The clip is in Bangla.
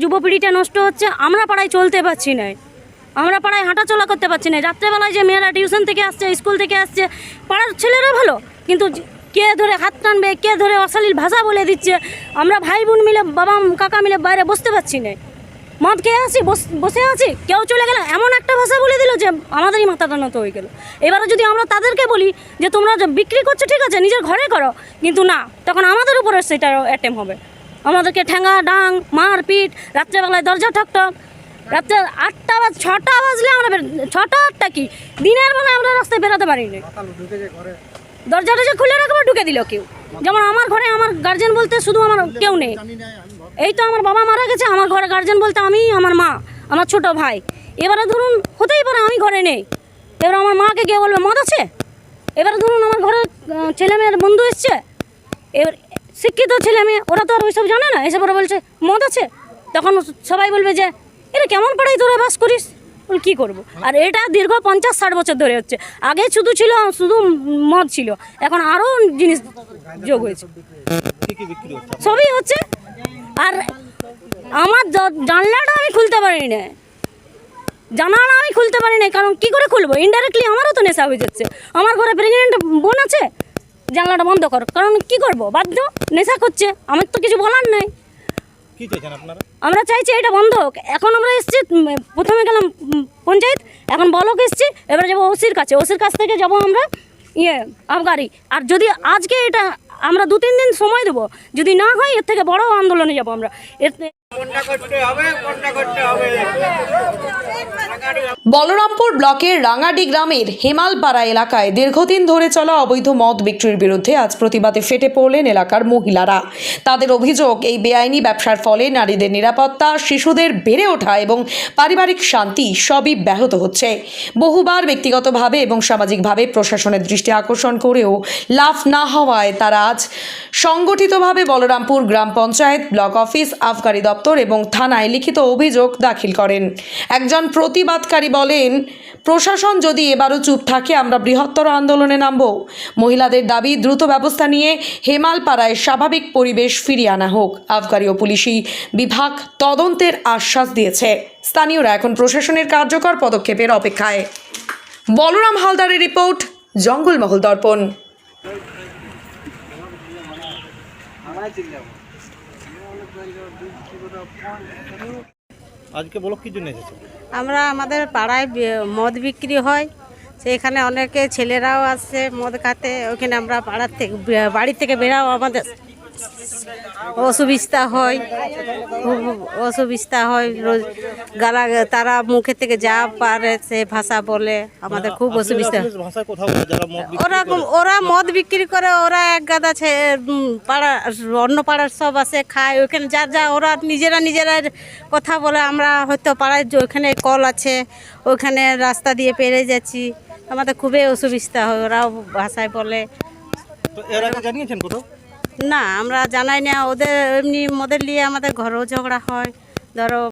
যুবপিঢ়িটা নষ্ট হচ্ছে, আমরা পাড়ায় চলতে পারছি না। আমরা পাড়ায় হাঁটাচলা করতে পারছি না। রাত্রেবেলায় যে মেয়েরা টিউশন থেকে আসছে, স্কুল থেকে আসছে, পাড়ার ছেলেরা ভালো, কিন্তু কে ধরে হাত টানবে, কে ধরে অশালীল ভাষা বলে দিচ্ছে, আমরা ভাই বোন মিলে, বাবা, কাকা মিলে বাইরে বসতে পারছি না। মদ খেয়ে আছি বস- আছি, কেউ চলে গেল, এমন একটা ভাষা বলে দিল যে আমাদেরই মাথাটা নত হয়ে গেল। এবারে যদি আমরা তাদেরকে বলি যে তোমরা বিক্রি করছ, ঠিক আছে, নিজের ঘরে করো, কিন্তু না, তখন আমাদের উপরে সেটা অ্যাটেম হবে। আমাদেরকে ঠ্যাঙ্গা ডাং, মারপিট, রাত্রেবেলায় দরজা ঠক ঠক। রাত্রে আটটা বাজ ছটা বাজলে আমরা ছটা আটটা কি? দিনের বেলা আমরা রাস্তায় বেরোতে পারি না দরজাটা যে খুলে রাখব ঢুকে দিল কেউ। যেমন আমার ঘরে আমার গার্জেন বলতে শুধু আমার কেউ নেই। এই তো আমার বাবা মারা গেছে, আমার ঘরে গার্জেন বলতে আমি, আমার মা, আমার ছোট ভাই। এবারে ধরুন, হতেই পারে আমি ঘরে নেই। এবার আমার মাকে গিয়ে বলবে, মদ আছে? এবারে ধরুন আমার ঘরে ছেলে মেয়ের বন্ধু এসছে। এবার শিক্ষিত ছেলে মেয়ে, ওরা তো আর ওইসব জানে না। এসে ওরা বলছে, মদ আছে? তখন সবাই বলবে যে এটা কেমন পাড়ায় তোরা বাস করিস? কী করব? আর এটা দীর্ঘ পঞ্চাশ, ষাট বছর ধরে হচ্ছে। আগে শুধু ছিল, শুধু মদ ছিল। এখন আরও জিনিস যোগ হয়েছে। সবই হচ্ছে। আর আমার জানলাটা আমি খুলতে পারি না জানালা আমি খুলতে পারি না কারণ কি করে খুলবো? ইনডাইরেক্টলি আমারও তো নেশা হয়ে যাচ্ছে। আমার ঘরে প্রেগনেন্ট বোন আছে? জানলাটা বন্ধ কর। কারণ কি করব? বাধ্য? নেশা করছে। আমার তো কিছু বলার নাই। কি চাইছেন আপনারা? আমরা চাইছি এটা বন্ধ হোক। এখন আমরা এসছি প্রথমে গেলাম পঞ্চায়েত। এখন বলক এসছি এবারে যাব ওসির কাছে। ওসির কাছ থেকে যাব আমরা ইয়ে আবগারি। আর যদি আজকে এটা আমরা দু তিন দিন সময় দেবো যদি না হয় এর থেকে বড় আন্দোলনে যাব আমরা। এর বলরামপুর ব্লকের রাঙাডি গ্রামের হেমালপাড়া এলাকায় দীর্ঘদিন ধরে চলা অবৈধ মদ বিক্রির বিরুদ্ধে আজ প্রতিবাদে ফেটে পড়লেন এলাকার মহিলারা। তাদের অভিযোগ, এই বেআইনি ব্যবসার ফলে নারীদের নিরাপত্তা, শিশুদের বেড়ে ওঠা এবং পারিবারিক শান্তি সবই ব্যাহত হচ্ছে। বহুবার ব্যক্তিগতভাবে এবং সামাজিকভাবে প্রশাসনের দৃষ্টি আকর্ষণ করেও লাভ না হওয়ায় তারা আজ সংগঠিতভাবে বলরামপুর গ্রাম পঞ্চায়েত ব্লক অফিস আবগারি দপ্তর এবং থানায় লিখিত অভিযোগ দাখিল করেন। একজন প্রতিবাদকারী বলেন, প্রশাসন যদি এবারও চুপ থাকে, আমরা বৃহত্তর আন্দোলনে নামব। মহিলাদের দাবি, দ্রুত ব্যবস্থা নিয়ে হেমালপাড়ায় স্বাভাবিক পরিবেশ ফিরিয়ে আনা হোক, আবগারি ও পুলিশি বিভাগ তদন্তের আশ্বাস দিয়েছে। স্থানীয়রা এখন প্রশাসনের কার্যকর পদক্ষেপের অপেক্ষায়। বলরাম হালদারের রিপোর্ট, জঙ্গলমহল দর্পণ। আজকে বলো কি জন্য এসেছে? আমরা আমাদের পাড়ায় মদ বিক্রি হয়। সেখানে অনেকে ছেলেরাও আসছে মদ খাতে। ওখানে আমরা পাড়ার থেকে বাড়ি থেকে বেরাও আমাদের। অসুবিধা হয়। খুব অসুবিধা হয় রোজ। গালা তারা মুখে থেকে যা পারে সে ভাষা বলে আমাদের খুব অসুবিধা। ওরা ওরা মদ বিক্রি করে ওরা এক গাদা ছে উম, পাড়া অন্য পাড়ার সব আসে খায়। ওইখানে যা যা ওরা নিজেরা নিজেরা কথা বলে। আমরা হয়তো পাড়ায় ওইখানে কল আছে ওইখানে রাস্তা দিয়ে পেরে যাচ্ছি। আমাদের খুবই অসুবিধা হয় ওরাও ভাষায় বলে। এর আগে জানিয়েছেন কোথাও? না আমরা জানাই না ওদের এমনি মদের নিয়ে আমাদের ঘরেও ঝগড়া হয়। ধরো